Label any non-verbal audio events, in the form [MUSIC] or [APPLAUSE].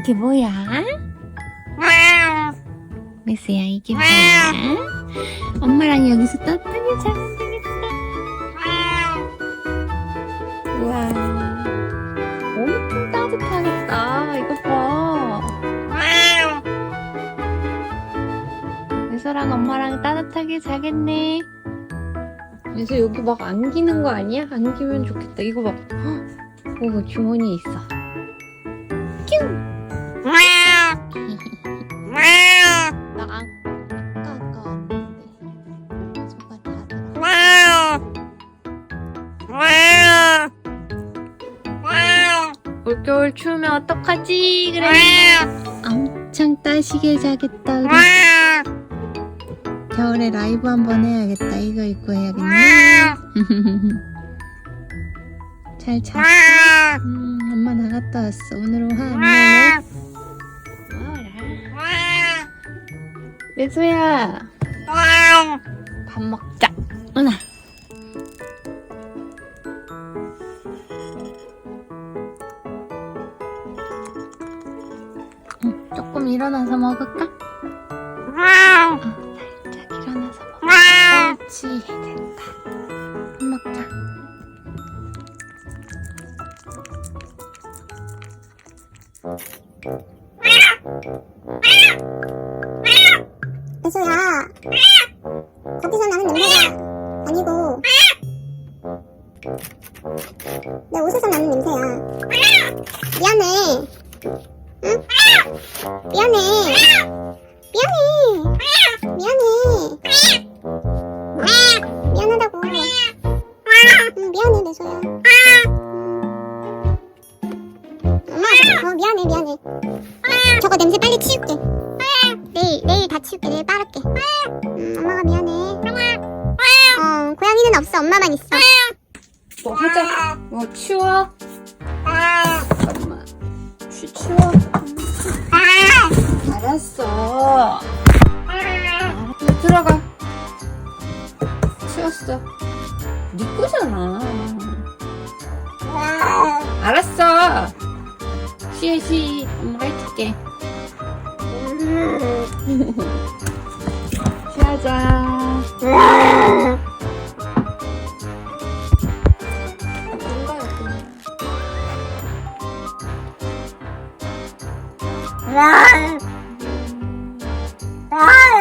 이게 뭐야? 메스야 이게 뭐야? 엄마랑 여기서 떳떳하게 자면 되겠다. 우와, 엄청 따뜻하겠다. 이거 봐. 메서랑 엄마랑 따뜻하게 자겠네. 그래서 여기 막 안기는 거 아니야? 안기면 좋겠다. 이거 봐. 헉, 오, 주머니 있어. 나 올겨울 추우면 어떡하지? 그래. 엄청 따시게 자겠다. 우리. 겨울에 라이브 한번 해야겠다. 이거 입고 해야겠네. [LAUGHS] 잘 자. 음, 엄마 나갔다 왔어. 오늘은 화안 나네. 매소야, 밥 먹자. 조금 일어나서 먹을까? 어, 살짝 일어나서 먹어. 그렇지, 됐다. 밥 먹자. 배소야 밖에서 나는 냄새가 아니고 내 옷에서 나는 냄새야 미안해 응? 미안해. 미안해. 미안해. 미안하다고. 응, 미안해 배소야 엄마 어, 미안해 미안해. 저거 냄새 빨리 치울게. 내일 내일 다 치울게. 내일 빠를게. 음, 엄마가 미안해. 어 고양이는 없어. 엄마만 있어. 뭐 하자. 뭐 치워. 엄마. 치, 치워. 알았어. 알았어. 들어가. 치웠어. 네 거잖아. 알았어. 쉬해, 쉬. 엄마가 해줄게. [LAUGHS] 쉬하자. Run! Run!